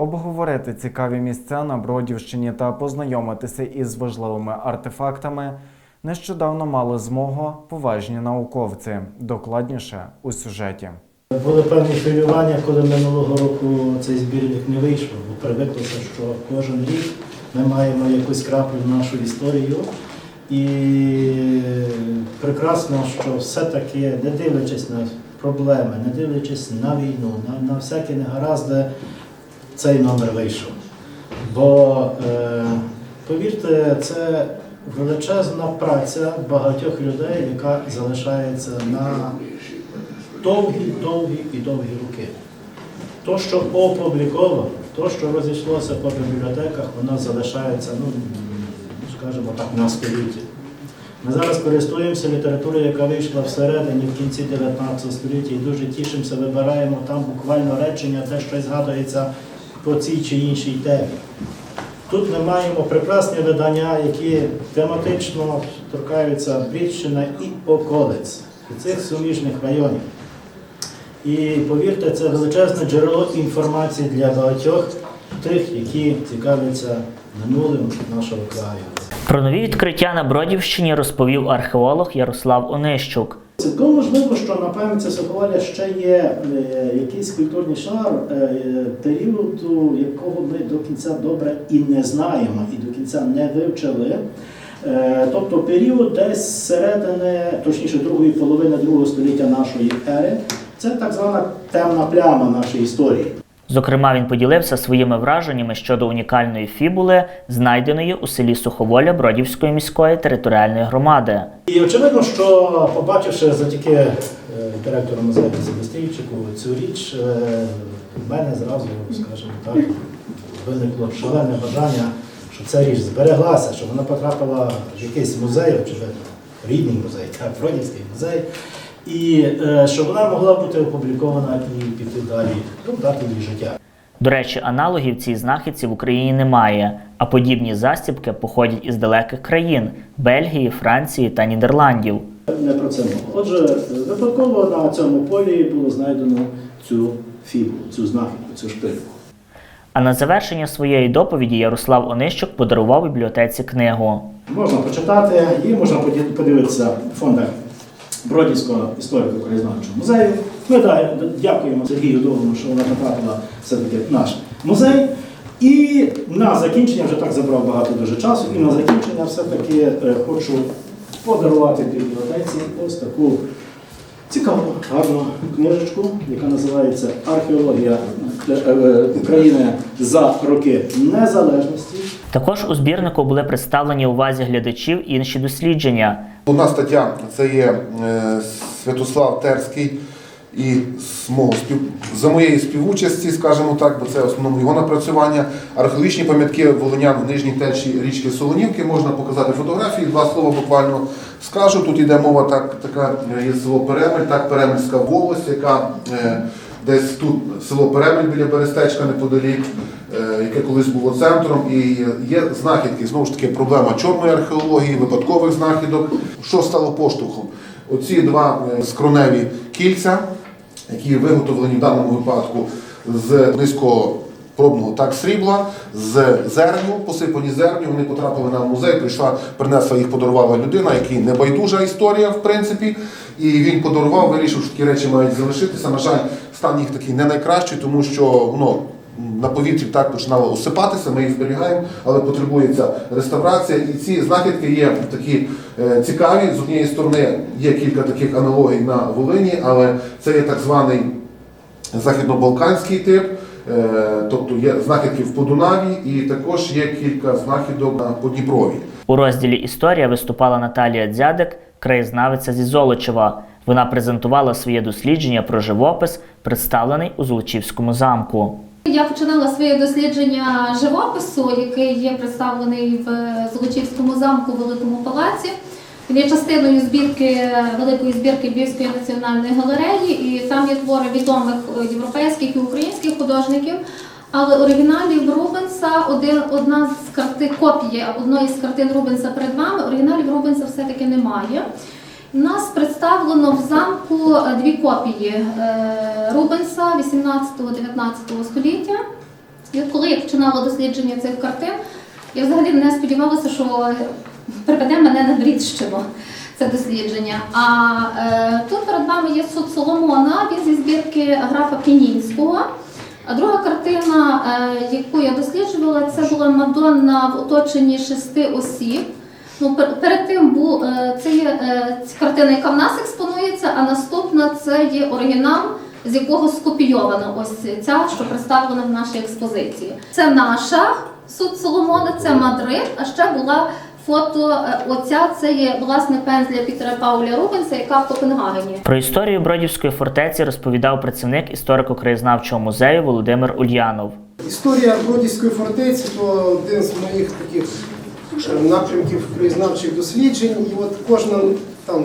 Обговорити цікаві місця на Бродівщині та познайомитися із важливими артефактами нещодавно мали змогу поважні науковці. Докладніше у сюжеті. Були певні хвилювання, коли минулого року цей збірник не вийшов, бо привиклося, що кожен рік ми маємо якусь краплю в нашу історію. І прекрасно, що все-таки, не дивлячись на проблеми, не дивлячись на війну, на, на всякі негаразди, цей номер вийшов. Бо, е, повірте, це величезна праця багатьох людей, яка залишається на довгі, довгі і довгі роки. То, що опубліковано, то, що розійшлося по бібліотеках, воно залишається, ну, скажімо так, на столітті. Ми зараз користуємося літературою, яка вийшла всередині, в кінці 19 століття, і дуже тішимося, вибираємо там буквально речення, де щось згадується по цій чи іншій темі. Тут ми маємо прекрасні видання, які тематично торкаються Брідщини і околиць, цих суміжних районів. І повірте, це величезне джерело інформації для багатьох тих, які цікавляться минулим нашого краю. Про нові відкриття на Бродівщині розповів археолог Ярослав Онищук. Цілком можливо, що на це Соколя ще є е, якийсь культурний шар е, періоду, якого ми до кінця добре і не знаємо, і до кінця не вивчили. Е, Тобто період десь середини, точніше другої половини другого століття нашої ери, це так звана темна пляма нашої історії. Зокрема, він поділився своїми враженнями щодо унікальної фібули, знайденої у селі Суховоля Бродівської міської територіальної громади. І очевидно, що побачивши завдяки е, директору музею Себастійчику цю річ, е, в мене зразу, скажімо так, виникло шалене бажання, що ця річ збереглася, щоб вона потрапила в якийсь музей, очевидно, рідний музей, так, Бродівський музей, і е, щоб вона могла бути опублікована і піти далі, ну, дати їй життя. До речі, аналогів цій знахідці в Україні немає, а подібні застібки походять із далеких країн Бельгії, Франції та Нідерландів. Не про це мова. Отже, випадково на цьому полі було знайдено цю фігу, цю знахідку, цю шпильку. А на завершення своєї доповіді Ярослав Онищук подарував бібліотеці книгу. Можна почитати, її можна подивитися в фондах Бродівського історико-краєзнавчого музею. Ми да- дякуємо Сергію Довгому, що вона потрапила все-таки наш музей. І на закінчення, вже так забрав багато дуже часу, і на закінчення все-таки е, хочу подарувати бібліотеці ось таку цікаву, гарну книжечку, яка називається Археологія е, е, України за роки незалежності. Також у збірнику були представлені увазі глядачів інші дослідження. Одна стаття це є е, Святослав Терський. І з мого спів... за моєї співучасті, скажімо так, бо це в основному його напрацювання. Археологічні пам'ятки волинян в нижній течі річки Солонівки. Можна показати фотографії. Два слова буквально скажу. Тут йде мова так, така е, є село Перемель, так Перемельська волость, яка е, десь тут село Перемель біля Берестечка неподалік, е, яке колись було центром. І є знахідки, знову ж таки, проблема чорної археології, випадкових знахідок. Що стало поштовхом? Оці два е, скроневі кільця, які виготовлені в даному випадку з низького пробного так срібла, з зерню, посипані зерню, вони потрапили на музей, прийшла, принесла їх, подарувала людина, який не байдужа історія, в принципі, і він подарував, вирішив, що такі речі мають залишитися. На жаль, стан їх такий не найкращий, тому що воно на повітрі так починало осипатися, ми їх зберігаємо, але потребується реставрація. І ці знахідки є такі е, цікаві. З однієї сторони є кілька таких аналогій на Волині, але це є так званий західно-балканський тип. Е, Тобто є знахідки в Подунаві і також є кілька знахідок на Подніпрові. У розділі Історія виступала Наталія Дзядик, краєзнавиця зі Золочева. Вона презентувала своє дослідження про живопис, представлений у Золочівському замку. Я починала своє дослідження живопису, який є представлений в Золочівському замку Великому палаці. Він є частиною збірки великої збірки Львівської національної галереї, і там є твори відомих європейських і українських художників. Але оригіналів Рубенса один одна з карти копії одної з картин Рубенса перед вами. Оригіналів Рубенса все-таки немає. У нас представлено в замку е, дві копії е, Рубенса 18-19 століття. І от коли я починала дослідження цих картин, я взагалі не сподівалася, що приведе мене на Брідщину це дослідження. А е, тут перед вами є суд Соломона, він зі збірки графа Пінінського. А друга картина, е, яку я досліджувала, це була Мадонна в оточенні шести осіб. Ну, перед тим був е, це є е, ця картина, яка в нас експонується, а наступна це є оригінал, з якого скопійована ось ця, що представлена в нашій експозиції. Це наша суд Соломона, це Мадрид, а ще була фото е, оця, це є власне пензля Пітера Пауля Рубенса, яка в Копенгагені. Про історію Бродівської фортеці розповідав працівник історико-краєзнавчого музею Володимир Ульянов. Історія Бродівської фортеці то один з моїх таких е, напрямків краєзнавчих досліджень. І от кожна там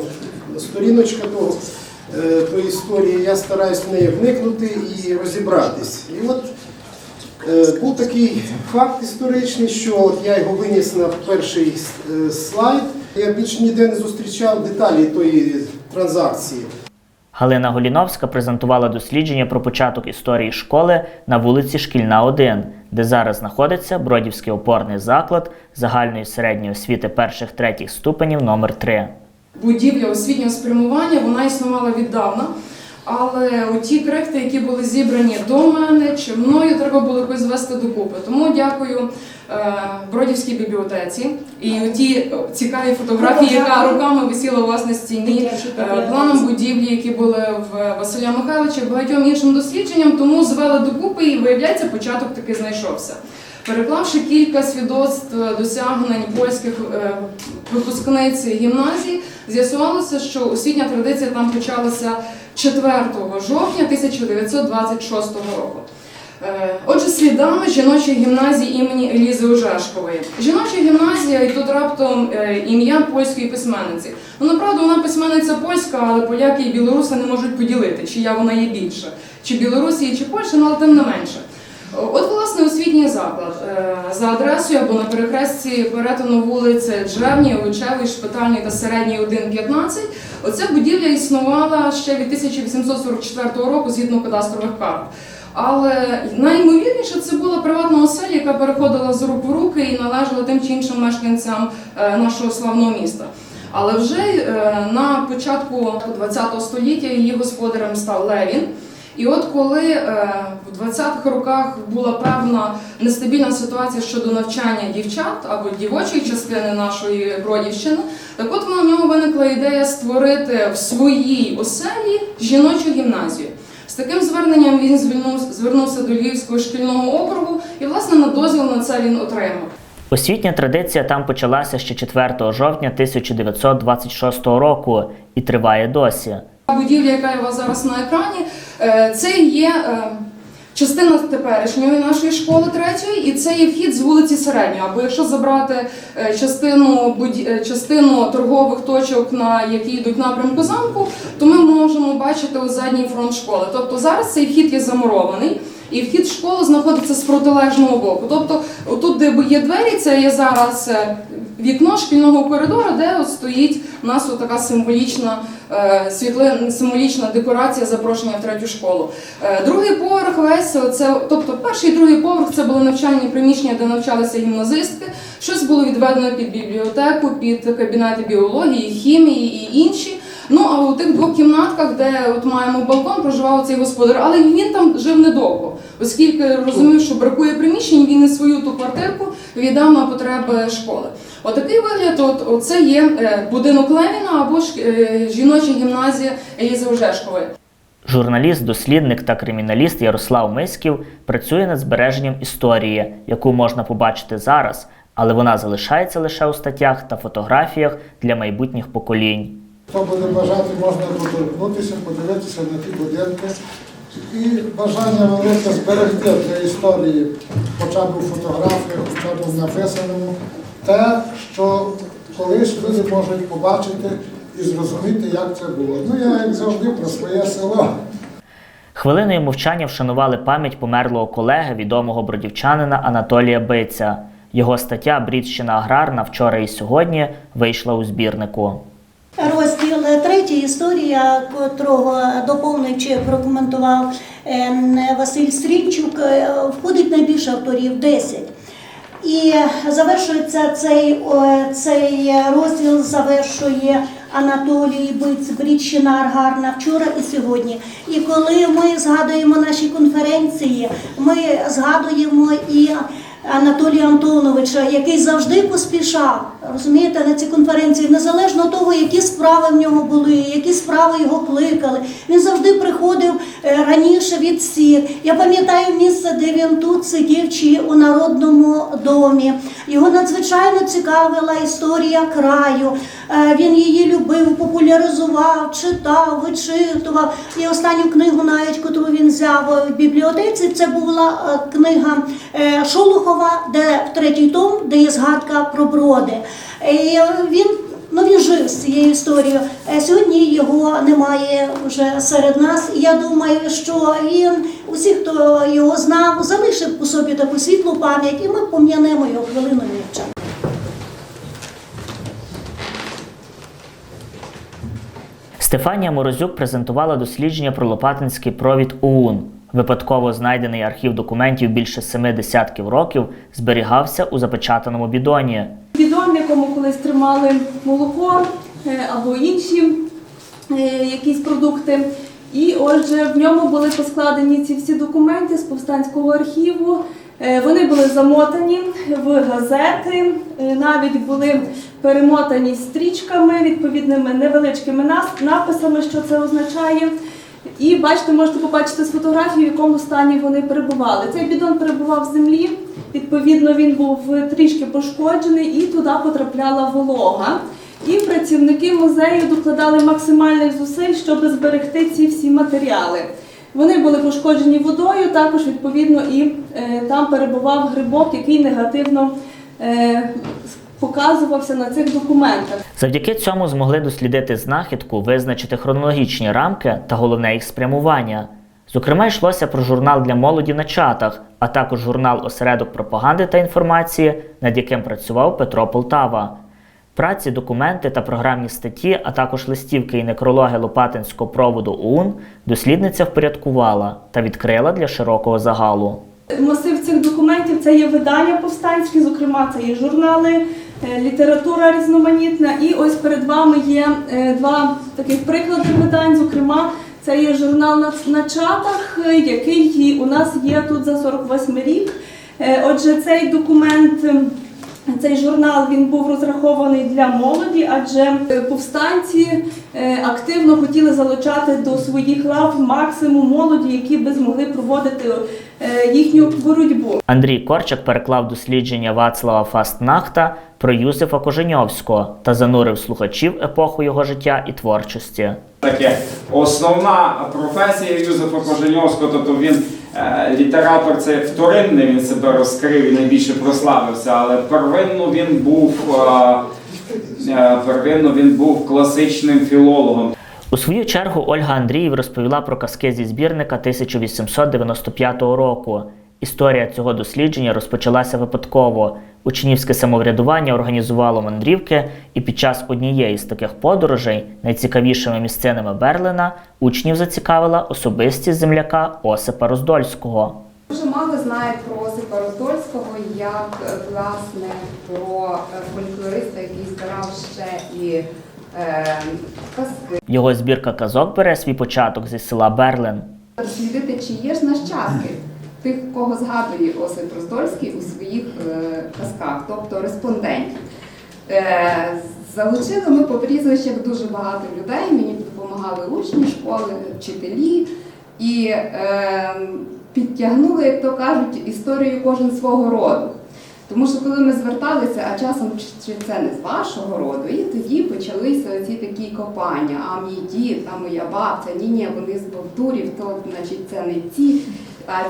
сторіночка того, е, тої історії, я стараюсь в неї вникнути і розібратись. І от був такий факт історичний, що от я його виніс на перший е, слайд. Я більше ніде не зустрічав деталі тої транзакції. Галина Голіновська презентувала дослідження про початок історії школи на вулиці Шкільна 1, де зараз знаходиться Бродівський опорний заклад загальної середньої освіти перших третіх ступенів номер 3 будівля освітнього спрямування вона існувала віддавна. Але ті крихти, які були зібрані до мене чи мною, треба було якось звести докупи. Тому дякую е, Бродівській бібліотеці і ті цікаві фотографії, яка руками висіла у вас на стіні, е, планом будівлі, які були в Василя Михайловича, багатьом іншим дослідженням. Тому звели докупи і виявляється, початок таки знайшовся. Переклавши кілька свідоцтв досягнень польських е, випускниць гімназії, з'ясувалося, що освітня традиція там почалася 4 жовтня 1926 року. Е, Отже, слідами жіночої гімназії імені Елізи Ожешкової. Жіноча гімназія, і тут раптом е, ім'я польської письменниці. Ну, направду, вона письменниця польська, але поляки і білоруси не можуть поділити, чия вона є більше, чи Білорусі, чи Польща, ну, але тим не менше. От, власне, освітній заклад е, за адресою або на перехресті перетину вулиці Джевні, Лучевий, Шпитальний та Середній 1.15. Оця будівля існувала ще від 1844 року згідно кадастрових карт. Але найімовірніше це була приватна оселя, яка переходила з рук в руки і належала тим чи іншим мешканцям е, нашого славного міста. Але вже е, на початку ХХ століття її господарем став Левін. І от коли е, в 20-х роках була певна нестабільна ситуація щодо навчання дівчат або дівочої частини нашої Бродівщини, так от в нього виникла ідея створити в своїй оселі жіночу гімназію. З таким зверненням він звернув- звернувся до Львівського шкільного округу і, власне, на дозвіл на це він отримав. Освітня традиція там почалася ще 4 жовтня 1926 року і триває досі. Будівля, яка у вас зараз на екрані, е, це є е, частина теперішньої нашої школи третьої, і це є вхід з вулиці Середньої. Або якщо забрати е, частину частину торгових точок, на які йдуть напрямку замку, то ми можемо бачити ось задній фронт школи. Тобто зараз цей вхід є замурований. І вхід в школу знаходиться з протилежного боку. Тобто, тут, де є двері, це є зараз вікно шкільного коридору, де от стоїть у нас от така символічна е, світли, символічна декорація запрошення в третю школу. Е, другий поверх весь це, тобто перший і другий поверх це були навчальні приміщення, де навчалися гімназистки. Щось було відведено під бібліотеку, під кабінети біології, хімії і інші. Ну а у тих двох кімнатках, де от маємо балкон, проживав цей господар, але він там жив недовго, оскільки розумів, що бракує приміщень, він і свою ту квартирку віддав на потреби школи. Отакий вигляд, от, оце є е, будинок Леніна або ж е, жіноча гімназія Елізи Ожешкової. Журналіст, дослідник та криміналіст Ярослав Миськів працює над збереженням історії, яку можна побачити зараз, але вона залишається лише у статтях та фотографіях для майбутніх поколінь. Хто буде бажати, можна доторкнутися, подивитися на ті будинки. І бажання велике зберегти для історії, хоча б у фотографіях, хоча б в написаному, те, що колись люди можуть побачити і зрозуміти, як це було. Ну, я, як завжди, про своє село. Хвилиною мовчання вшанували пам'ять померлого колеги, відомого бродівчанина Анатолія Биця. Його стаття Брідщина аграрна вчора і сьогодні вийшла у збірнику. Розділ третій історія, котрого доповнив чи прокоментував е, Василь Стрінчук, е, входить найбільше авторів 10. І завершується цей, цей розділ завершує Анатолій Биць, Брідщина Аргарна вчора і сьогодні. І коли ми згадуємо наші конференції, ми згадуємо і Анатолія Антоновича, який завжди поспішав, розумієте, на ці конференції, незалежно того, які справи в нього були, які справи його кликали. Він завжди приходив е, раніше від всіх. Я пам'ятаю місце, де він тут сидів чи у народному домі. Його надзвичайно цікавила історія краю. Е, Він її любив, популяризував, читав, вичитував. І останню книгу, навіть котру він взяв в бібліотеці, це була е, книга е, Шолохова, де в третій том, де є згадка про броди. І він Ну, він жив з цією історією. Е, Сьогодні його немає вже серед нас. І я думаю, що він, усі, хто його знав, залишив по собі таку світлу пам'ять, і ми пом'янемо його хвилиною мовчання. Стефанія Морозюк презентувала дослідження про Лопатинський провід ОУН. Випадково знайдений архів документів більше семи десятків років зберігався у запечатаному бідоні. Бідон, якому колись тримали молоко е, або інші е, якісь продукти. І отже, в ньому були поскладені ці всі документи з повстанського архіву. Е, Вони були замотані в газети, навіть були перемотані стрічками, відповідними невеличкими написами, що це означає. І бачите, можете побачити з фотографії, в якому стані вони перебували. Цей бідон перебував в землі. Відповідно, він був трішки пошкоджений і туди потрапляла волога. І працівники музею докладали максимальних зусиль, щоб зберегти ці всі матеріали. Вони були пошкоджені водою, також відповідно і е, там перебував грибок, який негативно е, показувався на цих документах. Завдяки цьому змогли дослідити знахідку, визначити хронологічні рамки та головне їх спрямування. Зокрема, йшлося про журнал для молоді на чатах, а також журнал Осередок пропаганди та інформації, над яким працював Петро Полтава. Праці, документи та програмні статті, а також листівки і некрологи Лопатинського проводу ОУН дослідниця впорядкувала та відкрила для широкого загалу. Масив цих документів це є видання повстанські, зокрема, це є журнали, література різноманітна. І ось перед вами є е, два таких приклади видань. Зокрема, це є журнал на, чатах, е, який у нас є тут за 48 рік. Е, Отже, цей документ. Цей журнал він був розрахований для молоді, адже е, повстанці е, активно хотіли залучати до своїх лав максимум молоді, які би змогли проводити е, їхню боротьбу. Андрій Корчак переклав дослідження Вацлава Фастнахта про Юзефа Коженьовського та занурив слухачів епоху його життя і творчості. Таке основна професія Юзефа Коженьовського, тобто він літератор це вторинний, він себе розкрив і найбільше прославився, але первинно він був е, е, первинно він був класичним філологом. У свою чергу Ольга Андріїв розповіла про казки зі збірника 1895 року. Історія цього дослідження розпочалася випадково. Учнівське самоврядування організувало мандрівки, і під час однієї з таких подорожей, найцікавішими місцинами Берлина, учнів зацікавила особистість земляка Осипа Роздольського. Дуже мало знають про Осипа Роздольського як е, власне про е, фольклориста, який збирав ще і е, казки. Його збірка казок бере свій початок зі села Берлин. Дослідити, чи є ж нащадки тих, кого згадує Осип Роздольський у своїх е, казках, тобто респондентів. Е, залучили ми по прізвищах дуже багато людей, мені допомагали учні школи, вчителі і е, підтягнули, як то кажуть, історію кожен свого роду. Тому що коли ми зверталися, а часом чи- це не з вашого роду, і тоді почалися ці такі копання. А мій дід, а моя бабця, ні, ні, вони з Бовдурів, то значить це не ці,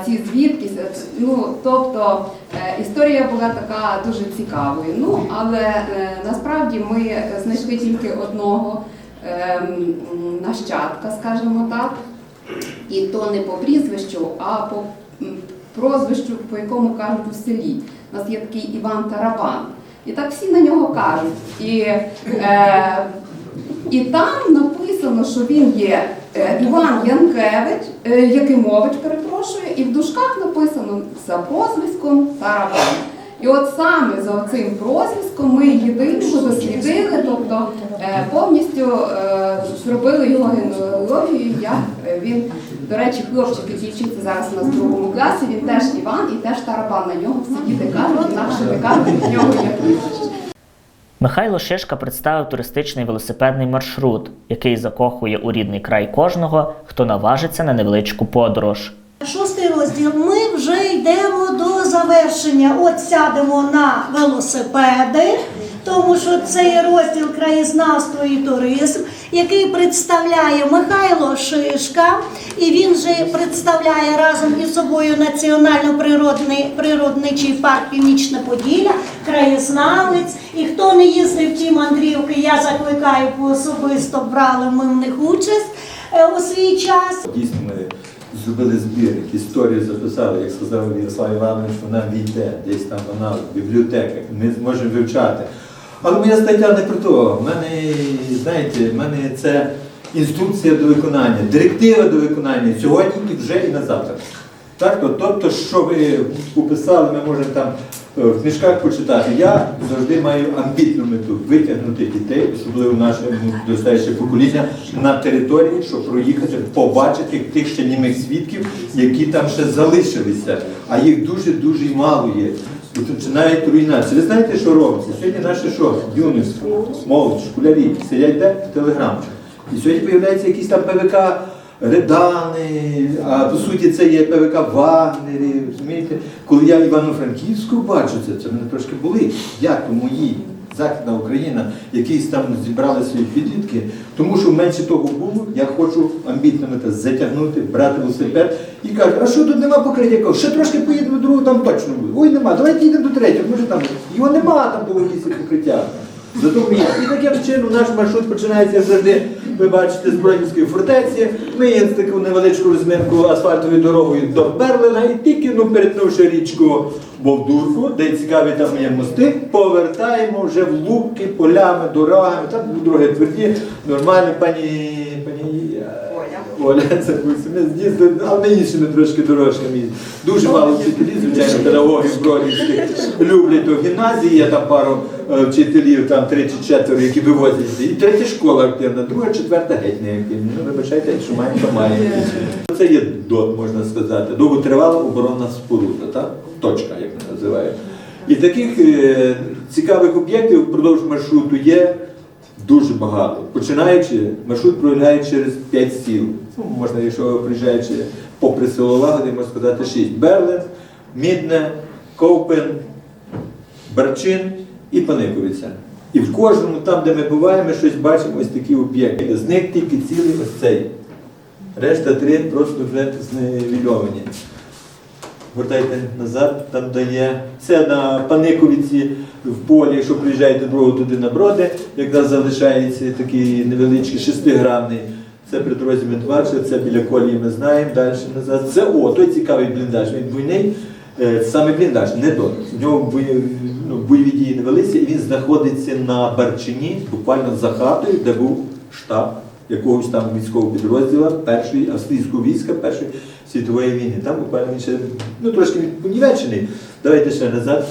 ці звідки. Ну тобто е, історія була така дуже цікавою. Ну але е, насправді ми знайшли тільки одного ем, нащадка, скажімо так. І то не по прізвищу, а по прозвищу, по якому кажуть у селі. У нас є такий Іван Тарабан. І так всі на нього кажуть. І е, І там написано, що він є е, Іван Янкевич, е, Якимович, перепрошую, і в дужках написано за прозвиськом Тарабан. І от саме за цим прозвиськом ми єдиного дослідили, тобто е, повністю зробили його генеалогію, як він, до речі, хлопчик, який вчиться зараз у нас в другому класі, він теж Іван і теж Тарабан. На нього всі діти кажуть, інакше не кажуть, в нього є прізвище. Михайло Шишка представив туристичний велосипедний маршрут, який закохує у рідний край кожного, хто наважиться на невеличку подорож. Шостий розділ. Ми вже йдемо до завершення. От сядемо на велосипеди, тому що цей розділ краєзнавство і туризм, який представляє Михайло Шишка, і він же представляє разом із собою національно-природний природничий парк Північне Поділля, краєзнавець. І хто не їздив ті мандрівки, я закликаю особисто брали ми в них участь е, у свій час. Дійсно, ми зробили збірник, історію записали, як сказав Ярослав Іванович, вона війде, десь там вона в бібліотеках, ми зможемо вивчати. Але моя стаття не про то. В мене, знаєте, в мене це інструкція до виконання, директива до виконання сьогодні вже і на завтра. Так, то, тобто, що ви уписали, ми можемо там е, в книжках почитати. Я завжди маю амбітну мету витягнути дітей, особливо наше ну, достаюче покоління, на території, щоб проїхати, побачити тих ще німих свідків, які там ще залишилися, а їх дуже-дуже мало є. І тут починають руйнація. Ви знаєте, що робиться? Сьогодні наше що? Юництво, молодь, школярі сидять де? В телеграм. І сьогодні з'являються якісь там ПВК Редани, а по суті це є ПВК Вагнері, розумієте? Коли я Івано-Франківську бачу це, це мене трошки болить. Як то мої Західна Україна, якісь там зібрали свої підлітки, тому що менше того було, я хочу амбітно затягнути, брати велосипед і кажу, а що тут нема покриття? Я кажу, ще трошки поїдемо до другого, там точно буде. Ой, нема, давайте їдемо до третього, може там. Його нема, там було якісь покриття. Зато є. І таким чином наш маршрут починається завжди, ви бачите, з Бродівської фортеці. Ми є таку невеличку розминку асфальтовою дорогою до Берлина і тільки ну, перетнувши річку Бовдурку, де цікаві там є мости, повертаємо вже в луки, полями, дорогами. Там дороги тверді, нормально, пані, пані Оля, це ми з'їздили, а ми іншими трошки дорожками. Дуже мало вчителів, звичайно, педагогів бродівських люблять то гімназії, є там пару е, вчителів, там три чи четверо, які вивозяться. І третя школа активна, друга, четверта геть не активна. Ну, вибачайте, що маємо, то маємо. Це є ДОТ, можна сказати, довготривала оборонна споруда, так? точка, як ми називаємо. І таких е, цікавих об'єктів впродовж маршруту є дуже багато. Починаючи, маршрут пролягає через 5 сіл. Ну, можна, якщо приїжджаючи попри село Лагоди, можна сказати 6. Берлин, Мідне, Ковпен, Барчин і Паниковиця. І в кожному, там, де ми буваємо, ми щось бачимо, ось такі об'єкти. З них тільки цілий ось цей. Решта три просто вже зневільовані. Гортайте назад, там де є. Це на Паниковиці в полі, якщо приїжджаєте другого туди на броди, якраз залишається такий невеличкий шестигранний. Це при дорозі Медварча, це біля колії ми знаємо, далі назад. Це о, той цікавий бліндаж. Він двойний, е, саме бліндаж, не дот. В нього ну, бойові дії не велися, і він знаходиться на Барчині, буквально за хатою, де був штаб якогось там військового підрозділу першої австрійського війська Першої світової війни. Там буквально ще ну, трошки понівечений. Давайте ще назад.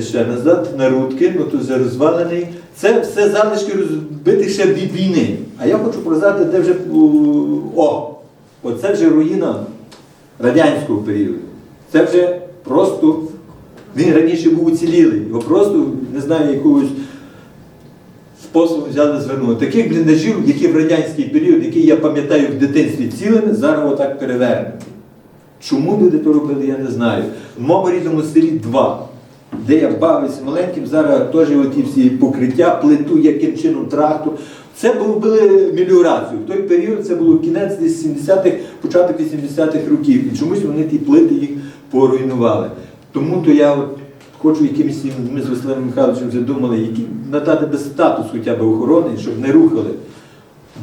Ще назад, на Рудки, ну тут вже розвалений. Це все залишки розбитих ще від війни. А я хочу показати, де вже о, оце вже руїна радянського періоду. Це вже просто він раніше був уцілілий. Його просто, не знаю, якогось способу взяли звернули. Таких бліндажів, які в радянський період, які я пам'ятаю в дитинстві цілими, зараз отак перевернуті. Чому люди то робили, я не знаю. В моєму рідному селі два, де я бавився маленьким, зараз теж оті всі покриття, плиту, яким чином трактор. Це робили меліорацію. В той період це було кінець 70-х, початок 80-х років. І чомусь вони ті плити їх поруйнували. Тому то я от хочу якимось, ми з Василем Михайловичем вже думали, які надати би статус хоча б охорони, щоб не рухали.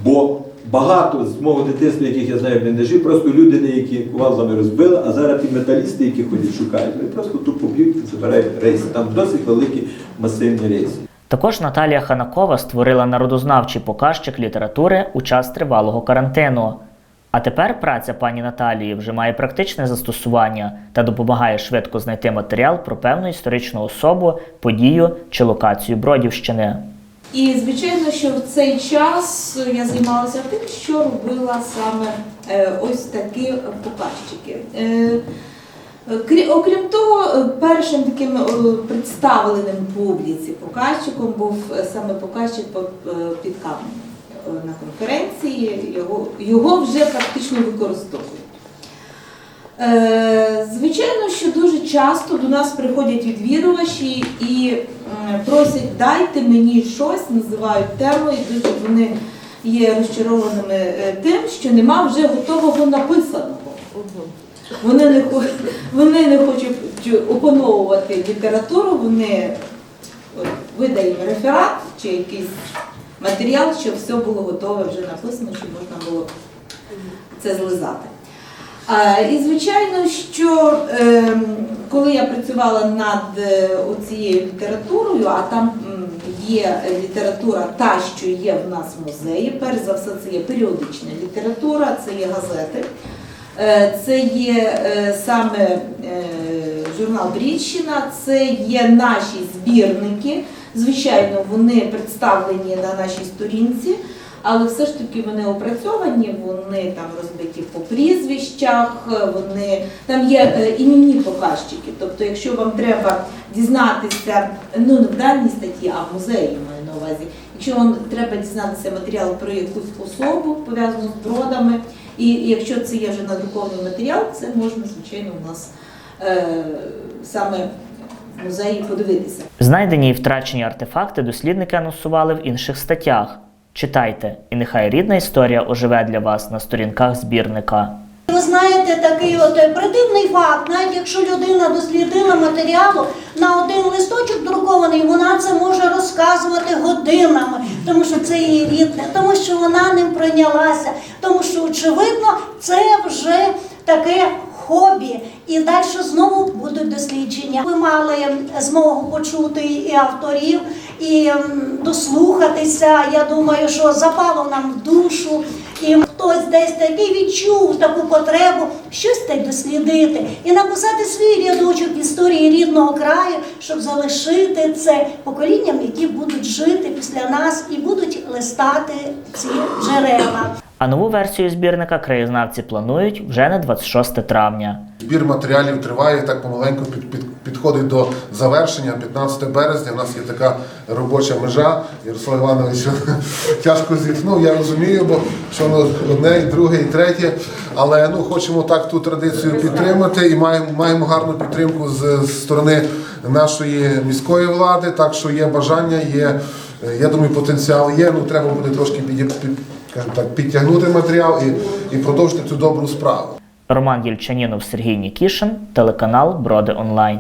Бо багато з мого дитинства, яких я знаю бліндажі, просто люди деякі кувалдами розбили, а зараз ті металісти, які ходять, шукають, вони просто тупо б'ють і забирають рейси. Там досить великі масивні рейси. Також Наталія Ханакова створила народознавчий показчик літератури у час тривалого карантину. А тепер праця пані Наталії вже має практичне застосування та допомагає швидко знайти матеріал про певну історичну особу, подію чи локацію Бродівщини. І звичайно, що в цей час я займалася тим, що робила саме е, ось такі показчики. Е, крі- Окрім того, першим таким е, представленим публіці показчиком був саме показчик під каменем Е, на конференції. Його, його вже практично використовують. Е, Звичайно, що дуже часто до нас приходять відвідувачі і просять дайте мені щось, називають тему, і дуже вони є розчарованими е, тим, що нема вже готового написаного. Вони не, хо- вони не хочуть опановувати літературу, вони видаємо реферат чи якийсь матеріал, щоб все було готове вже написано, щоб можна було це злизати. І звичайно, що ем, коли я працювала над е, цією літературою, а там є література, та, що є в нас в музеї, перш за все, це є періодична література, це є газети, е, це є е, саме журнал Брідщина, це є наші збірники. Звичайно, вони представлені на нашій сторінці. Але все ж таки вони опрацьовані, вони там розбиті по прізвищах, вони там є е, іменні показчики. Тобто, якщо вам треба дізнатися, ну не в даній статті, а в музеї маю на увазі, якщо вам треба дізнатися матеріал про якусь особу пов'язану з бродами, і якщо це є вже надрукований матеріал, це можна звичайно у нас е, саме музеї подивитися. Знайдені і втрачені артефакти дослідники анонсували в інших статтях. Читайте, і нехай рідна історія оживе для вас на сторінках збірника. Ви знаєте, такий от е, придивний факт, навіть якщо людина дослідила матеріалу на один листочок друкований, вона це може розказувати годинами, тому що це її рідне, тому що вона ним прийнялася, тому що, очевидно, це вже таке хобі. І далі знову будуть дослідження. Ви мали змогу почути і авторів, і дослухатися. Я думаю, що запало нам в душу. І хтось десь такий відчув таку потребу щось та дослідити і написати свій рядочок історії рідного краю, щоб залишити це поколінням, які будуть жити після нас і будуть листати ці джерела. А нову версію збірника краєзнавці планують вже на 26 травня. Збір матеріалів триває, так помаленьку під, під, підходить до завершення. 15 березня у нас є така робоча межа. Ярослав Іванович тяжко зітхнув, я розумію, бо що воно одне, і друге, і третє. Але ну, хочемо так ту традицію підтримати і маємо, маємо гарну підтримку з, з сторони нашої міської влади. Так що є бажання, є, я думаю, потенціал є. Ну, треба буде трошки під, під, скажімо так, підтягнути матеріал і, і продовжити цю добру справу. Роман Єльчанінов, Сергій Нікішин, телеканал Броди Онлайн.